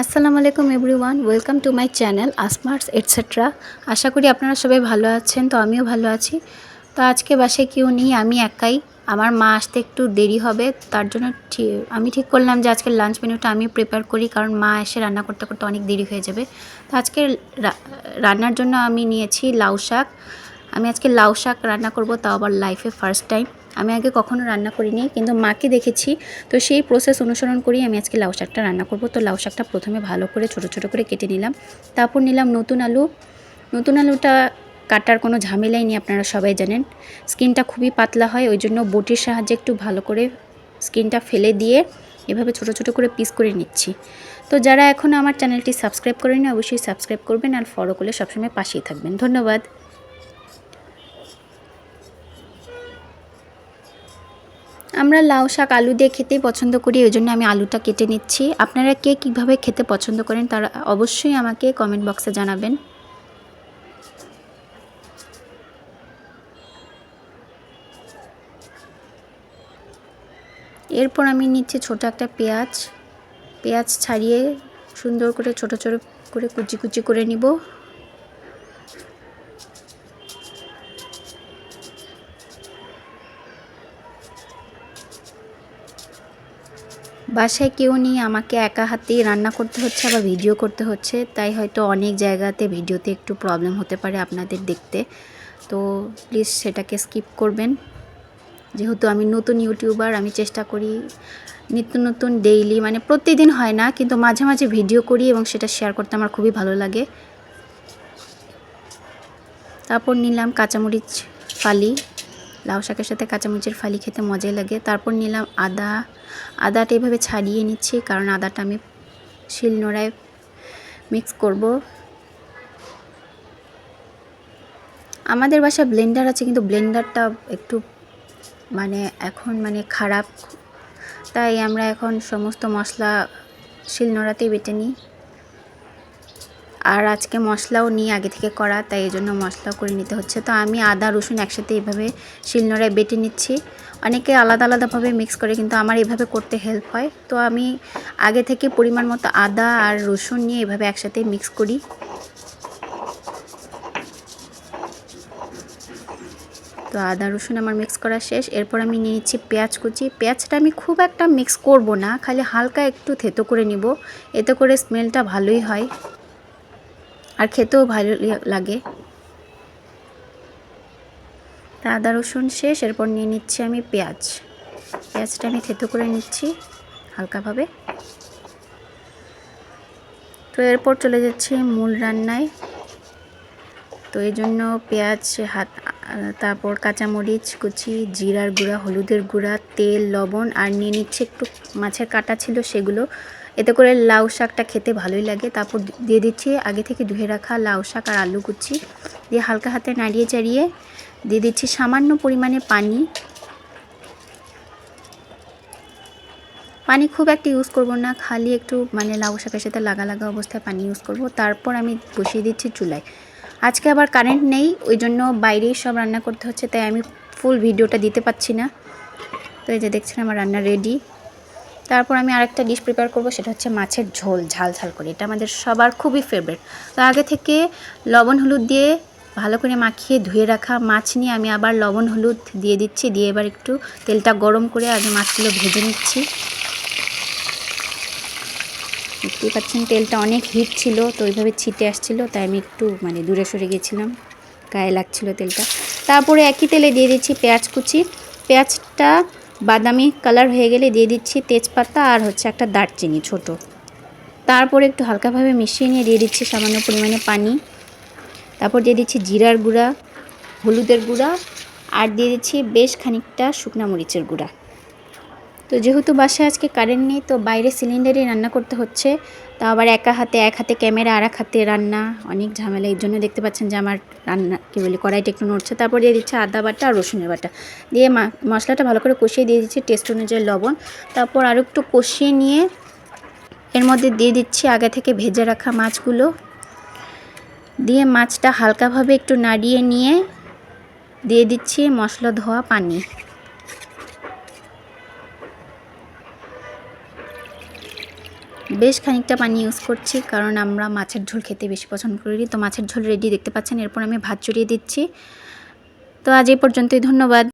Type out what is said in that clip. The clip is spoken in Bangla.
আসসালামু আলাইকুম everyone, welcome to my channel আসমার্টস etcetera আশা করি আপনারা সবাই ভালো আছেন, তো আমিও ভালো আছি। তো আজকে বাসায় কেউ নেই, আমি একাই। আমার মা আসতে একটু দেরি হবে, তার জন্য আমি ঠিক করলাম যে আজকে লাঞ্চ মেনুটা আমি প্রিপেয়ার করি, কারণ মা এসে রান্না করতে করতে অনেক দেরি হয়ে যাবে। তো আজকে রান্নার জন্য আমি নিয়েছি লাউ শাক। আমি আজকে লাউ শাক রান্না করব, তাও আবার লাইফে ফার্স্ট টাইম আমি আগে কখনো রান্না করিনি, কিন্তু মাকে দেখেছি। তো সেই প্রসেস অনুসরণ করেই আমি আজকে লাউ শাকটা রান্না করব। তো লাউ শাকটা প্রথমে ভালো করে, ছোট ছোট করে কেটে নিলাম। তারপর নিলাম নতুন আলু। নতুন আলুটা কাটার কোনো ঝামেলাই নেই, আপনারা সবাই জানেন। স্কিনটা খুবই পাতলা হয়, ওই জন্য বটির সাহায্যে একটু ভালো করে স্কিনটা ফেলে দিয়ে এভাবে ছোট ছোট করে পিস করে নিচ্ছি। তো যারা এখনও আমার চ্যানেলটি সাবস্ক্রাইব করেনি অবশ্যই সাবস্ক্রাইব করবেন আর ফলো করলে সবসময় পাশেই থাকবেন। ধন্যবাদ। আমরা লাউ শাক আলু দিয়ে খেতেই পছন্দ করি ওই জন্য আমি আলুটা কেটে নিচ্ছি। আপনারা কে কীভাবে খেতে পছন্দ করেন তারা অবশ্যই আমাকে কমেন্ট বক্সে জানাবেন। এরপর আমি নিচ্ছি ছোট একটা পেঁয়াজ। পেঁয়াজ ছাড়িয়ে সুন্দর করে ছোট ছোট করে কুচি কুচি করে নিব। বাসায় কেউ নেই, আমাকে একা হাতেই রান্না করতে হচ্ছে আবার ভিডিও করতে হচ্ছে। তাই হয়তো অনেক জায়গাতে ভিডিওতে একটু প্রবলেম হতে পারে আপনাদের দেখতে। তো প্লিজ সেটাকে স্কিপ করবেন। যেহেতু আমি নতুন ইউটিউবার আমি চেষ্টা করি নিত্য নতুন ডেইলি মানে প্রতিদিন হয় না, কিন্তু মাঝে মাঝে ভিডিও করি এবং সেটা শেয়ার করতে আমার খুবই ভালো লাগে। তারপর নিলাম কাঁচামরিচ ফালি। লাউ শাকের সাথে কাঁচামরিচের ফালি খেতে মজাই লাগে। তারপর নিলাম আদা। আদাটা এভাবে ছাড়িয়ে নিচ্ছি, কারণ আদাটা আমি শিল নোড়ায় মিক্স করব। আমাদের বাসায় ব্লেন্ডার আছে, কিন্তু ব্লেন্ডারটা একটু মানে এখন মানে খারাপ। তাই আমরা এখন সমস্ত মশলা শিলনোড়াতেই বেটে নিই। আর আজকে মশলাও নিয়ে আগে থেকে করা, তাই এই জন্য মশলাও করে নিতে হচ্ছে। তো আমি আদা, রসুন একসাথে এইভাবে শিলনোড়ায় বেটে নিচ্ছি। অনেকে আলাদা আলাদাভাবে মিক্স করে, কিন্তু আমার এভাবে করতে হেল্প হয়। তো আমি আগে থেকে পরিমাণ মতো আদা আর রসুন নিয়ে এভাবে একসাথে মিক্স করি। তো আদা, রসুন আমার মিক্স করা শেষ। এরপর আমি নিয়েছি পেঁয়াজ কুচি। পেঁয়াজটা আমি খুব একটা মিক্স করব না, খালি হালকা একটু থেতো করে নিব। এতে করে স্মেলটা ভালোই হয়। আর খেতেও ভালো লাগে। তা আদা, রসুন শেষ, এরপর নিয়ে নিচ্ছি আমি পেঁয়াজ। পেঁয়াজটা আমি থেতো করে নিচ্ছি হালকাভাবে। তো এরপর চলে যাচ্ছি মূল রান্নায়। তো এই জন্য পেঁয়াজ, হাত, তারপর কাঁচামরিচ, কুচি, জিরার গুঁড়া, হলুদের গুঁড়া, তেল, লবণ আর নিয়ে নিচ্ছে একটু মাছের কাটা ছিল সেগুলো। এতে করে লাউ শাকটা খেতে ভালোই লাগে। তারপর দিয়ে দিচ্ছি আগে থেকে ধুয়ে রাখা লাউ শাক আর আলু কুচি। দিয়ে হালকা হাতে নাড়িয়ে চাড়িয়ে দিয়ে দিচ্ছি সামান্য পরিমাণে পানি। পানি খুব একটা ইউজ করব না। খালি একটু মানে লাউ শাকের সাথে লাগা লাগা অবস্থায় পানি ইউজ করব। তারপর আমি বসিয়ে দিচ্ছি চুলায়। আজকে আবার কারেন্ট নেই, ওই জন্য বাইরেই সব রান্না করতে হচ্ছে, তাই আমি ফুল ভিডিওটা দিতে পাচ্ছি না। তো এই যে দেখছেন আমার রান্না রেডি তারপর আমি আরেকটা ডিশ প্রিপেয়ার করব, সেটা হচ্ছে মাছের ঝোল, ঝাল ঝাল করে। এটা আমাদের সবার খুবই ফেভারিট তো আগে থেকে লবণ, হলুদ দিয়ে ভালো করে মাখিয়ে ধুয়ে রাখা মাছ নিয়ে আমি আবার লবণ, হলুদ দিয়ে দিচ্ছি, দিয়ে এবার একটু তেলটা গরম করে আগে মাছগুলো ভেজে নিচ্ছি। দেখতেই পাচ্ছেন, তেলটা অনেক হিট ছিল, তো ওইভাবে ছিটে আসছিল, তাই আমি একটু মানে দূরে সরে গেছিলাম, গায়ে লাগছিল তেলটা। তারপরে একই তেলে দিয়ে দিচ্ছি পেঁয়াজ কুচি। পেঁয়াজটা বাদামি কালার হয়ে গেলে দিয়ে দিচ্ছি তেজপাতা আর হচ্ছে একটা দারচিনি ছোট। তারপরে একটু হালকাভাবে মিশিয়ে নিয়ে দিয়ে দিচ্ছি সামান্য পরিমাণে পানি। তারপর দিয়ে দিচ্ছি জিরার গুঁড়া, হলুদের গুঁড়া, আর দিয়ে দিচ্ছি বেশ খানিকটা শুকনা মরিচের গুঁড়া। তো যেহেতু বাসায় আজকে কারেন্ট নেই, তো বাইরে সিলিন্ডারে রান্না করতে হচ্ছে। তা আবার একা হাতে, এক হাতে ক্যামেরা আর এক হাতে রান্না। অনেক ঝামেলা। এর জন্য দেখতে পাচ্ছেন যে আমার রান্না, কী বলি, কড়াইটা একটু নড়ছে। তারপর দিয়ে দিচ্ছে আদা বাটা আর রসুনের বাটা। দিয়ে মশলাটা ভালো করে কষিয়ে দিয়ে দিচ্ছি টেস্ট অনুযায়ী লবণ। তারপর আরও একটু কষিয়ে নিয়ে এর মধ্যে দিয়ে দিচ্ছি আগে থেকে ভেজে রাখা মাছগুলো। দিয়ে মাছটা হালকাভাবে একটু নাড়িয়ে নিয়ে দিয়ে দিচ্ছি মশলা ধোয়া পানি। বেশ খানিকটা পানি ইউজ করছি, কারণ আমরা মাছের ঝোল খেতে বেশি পছন্দ করি। তো মাছের ঝোল রেডি দেখতে পাচ্ছেন, এরপর আমি ভাত চড়িয়ে দিচ্ছি। তো আজ এই পর্যন্তই, ধন্যবাদ।